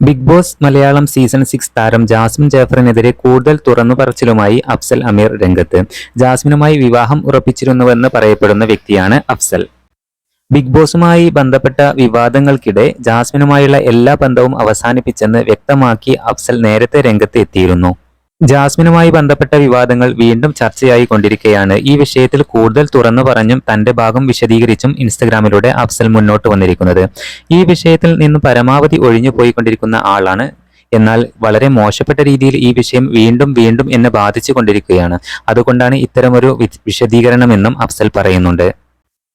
Bigg Boss Malayalam season six താരം Jasmine ജാഫറിനെതിരെ കൂടുതൽ തുറന്നു പറച്ചിലുമായി അഫ്സൽ അമീർ രംഗത്ത്. ജാസ്മിനുമായി വിവാഹം ഉറപ്പിച്ചിരുന്നുവെന്ന് പറയപ്പെടുന്ന വ്യക്തിയാണ് അഫ്സൽ. ബിഗ് ബോസുമായി ബന്ധപ്പെട്ട വിവാദങ്ങൾക്കിടെ ജാസ്മിനുമായുള്ള എല്ലാ ബന്ധവും അവസാനിപ്പിച്ചെന്ന് വ്യക്തമാക്കി അഫ്സൽ നേരത്തെ രംഗത്ത് എത്തിയിരുന്നു. ജാസ്മിനുമായി ബന്ധപ്പെട്ട വിവാദങ്ങൾ വീണ്ടും ചർച്ചയായി കൊണ്ടിരിക്കുകയാണ് ഈ വിഷയത്തിൽ കൂടുതൽ തുറന്നു പറഞ്ഞും തന്റെ ഭാഗം വിശദീകരിച്ചും ഇൻസ്റ്റഗ്രാമിലൂടെ അഫ്സൽ മുന്നോട്ട് വന്നിരിക്കുന്നത്. ഈ വിഷയത്തിൽ നിന്ന് പരമാവധി ഒഴിഞ്ഞു പോയിക്കൊണ്ടിരിക്കുന്ന ആളാണ്. എന്നാൽ വളരെ മോശപ്പെട്ട രീതിയിൽ ഈ വിഷയം വീണ്ടും വീണ്ടും എന്നെ ബാധിച്ചു കൊണ്ടിരിക്കുകയാണ്. അതുകൊണ്ടാണ് ഇത്തരമൊരു വിശദീകരണമെന്നും അഫ്സൽ പറയുന്നുണ്ട്.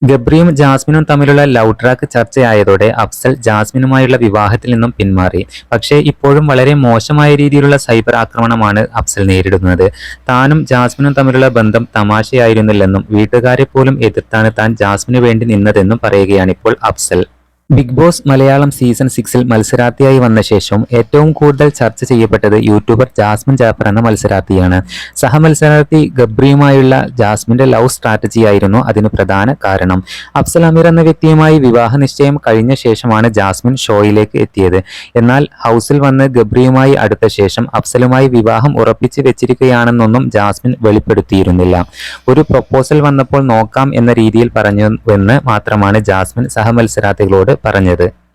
ഗബ്രിയും ജാസ്മിനും തമ്മിലുള്ള ലവ് ട്രാക്ക് ചർച്ചയായതോടെ അഫ്സൽ ജാസ്മിനുമായുള്ള വിവാഹത്തിൽ നിന്നും പിന്മാറി. പക്ഷേ ഇപ്പോഴും വളരെ മോശമായ രീതിയിലുള്ള സൈബർ ആക്രമണമാണ് അഫ്സൽ നേരിടുന്നത്. താനും ജാസ്മിനും തമ്മിലുള്ള ബന്ധം തമാശയായിരുന്നില്ലെന്നും വീട്ടുകാരെ പോലും എതിർത്താണ് താൻ ജാസ്മിനു വേണ്ടി നിന്നതെന്നും പറയുകയാണിപ്പോൾ Afsal. Bigg Boss Malayalam season സിക്സിൽ മത്സരാർത്ഥിയായി വന്ന ശേഷം ഏറ്റവും കൂടുതൽ ചർച്ച ചെയ്യപ്പെട്ടത് യൂട്യൂബർ ജാസ്മിൻ ജാഫർ എന്ന മത്സരാർത്ഥിയാണ്. സഹമത്സരാർത്ഥി ഗബ്രിയുമായുള്ള ജാസ്മിന്റെ ലവ് സ്ട്രാറ്റജി ആയിരുന്നു അതിന് പ്രധാന കാരണം. അഫ്സൽ അമീർ എന്ന വ്യക്തിയുമായി വിവാഹ നിശ്ചയം കഴിഞ്ഞ ശേഷമാണ് ജാസ്മിൻ ഷോയിലേക്ക് എത്തിയത്. എന്നാൽ ഹൗസിൽ വന്ന് ഗബ്രിയുമായി അടുത്ത ശേഷം അഫ്സലുമായി വിവാഹം ഉറപ്പിച്ച് വെച്ചിരിക്കുകയാണെന്നൊന്നും ജാസ്മിൻ വെളിപ്പെടുത്തിയിരുന്നില്ല. ഒരു പ്രപ്പോസൽ വന്നപ്പോൾ നോക്കാം എന്ന രീതിയിൽ പറഞ്ഞുവെന്ന് മാത്രമാണ് ജാസ്മിൻ സഹമത്സരാർത്ഥികളോട് പറഞ്ഞത്.